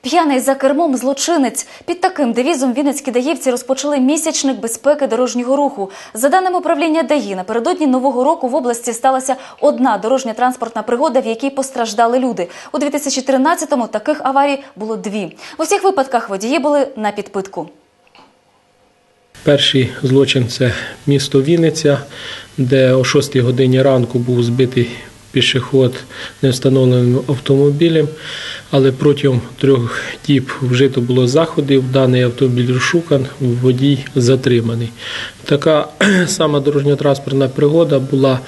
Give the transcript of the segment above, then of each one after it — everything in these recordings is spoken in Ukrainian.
П'яний за кермом злочинець. Під таким девізом вінницькі даївці розпочали місячник безпеки дорожнього руху. За даними управління ДАІ, напередодні нового року в області сталася одна дорожня транспортна пригода, в якій постраждали люди. У 2013-му таких аварій було дві. В усіх випадках водії були на підпитку. Перший злочин це місто Вінниця, де о 6 годині ранку був збитий пішохід невстановленим автомобілем, але протягом трьох діб вжито було заходів. Даний автомобіль розшукан, водій затриманий. Така сама дорожньо-транспортна пригода була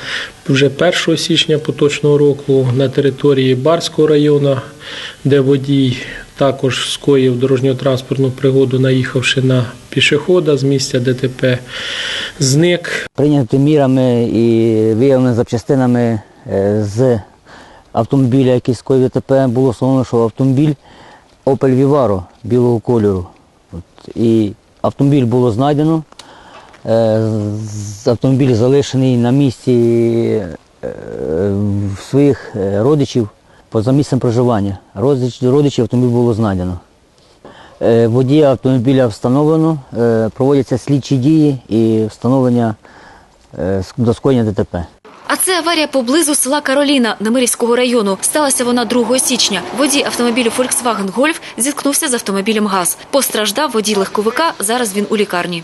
вже 1 січня поточного року на території Барського району, де водій також скоїв дорожньо-транспортну пригоду, наїхавши на пішохода з місця ДТП, зник. Прийняти мірами і виявленими запчастинами з автомобіля, який скоїв ДТП, було встановлено, що автомобіль Opel Vivaro білого кольору. От, і автомобіль було знайдено. Е, Автомобіль залишений на місці е, своїх е, родичів поза місцем проживання. Родич, родичів автомобіль було знайдено. Е, Водія автомобіля встановлено, е, проводяться слідчі дії і встановлення е, до скоєння ДТП. А це аварія поблизу села Кароліна Немирівського району. Сталася вона 2 січня. Водій автомобілю Volkswagen Golf зіткнувся з автомобілем ГАЗ. Постраждав водій легковика. Зараз він у лікарні.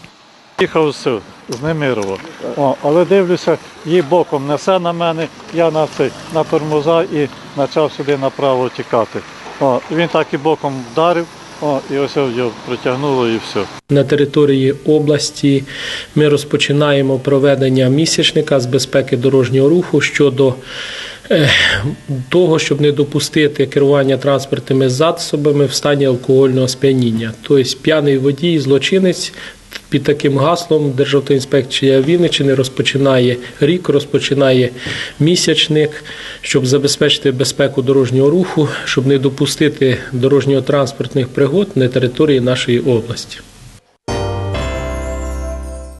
Їхав з, з Немирова. О, але дивлюся, її боком несе на мене, я на цей на тормоза і почав сюди направо тікати. О, він так і боком вдарив, о, і ось його протягнуло і все. На території області ми розпочинаємо проведення місячника з безпеки дорожнього руху щодо е, того, щоб не допустити керування транспортними засобами в стані алкогольного сп'яніння. Тобто п'яний водій, злочинець. Під таким гаслом Державтоінспекція Вінниччини розпочинає рік, розпочинає місячник, щоб забезпечити безпеку дорожнього руху, щоб не допустити дорожньо-транспортних пригод на території нашої області.